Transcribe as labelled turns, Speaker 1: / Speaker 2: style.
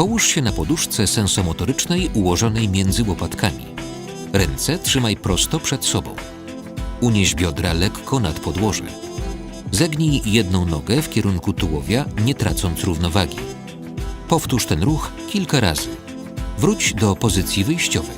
Speaker 1: Połóż się na poduszce sensomotorycznej ułożonej między łopatkami. Ręce trzymaj prosto przed sobą. Unieś biodra lekko nad podłoże. Zegnij jedną nogę w kierunku tułowia, nie tracąc równowagi. Powtórz ten ruch kilka razy. Wróć do pozycji wyjściowej.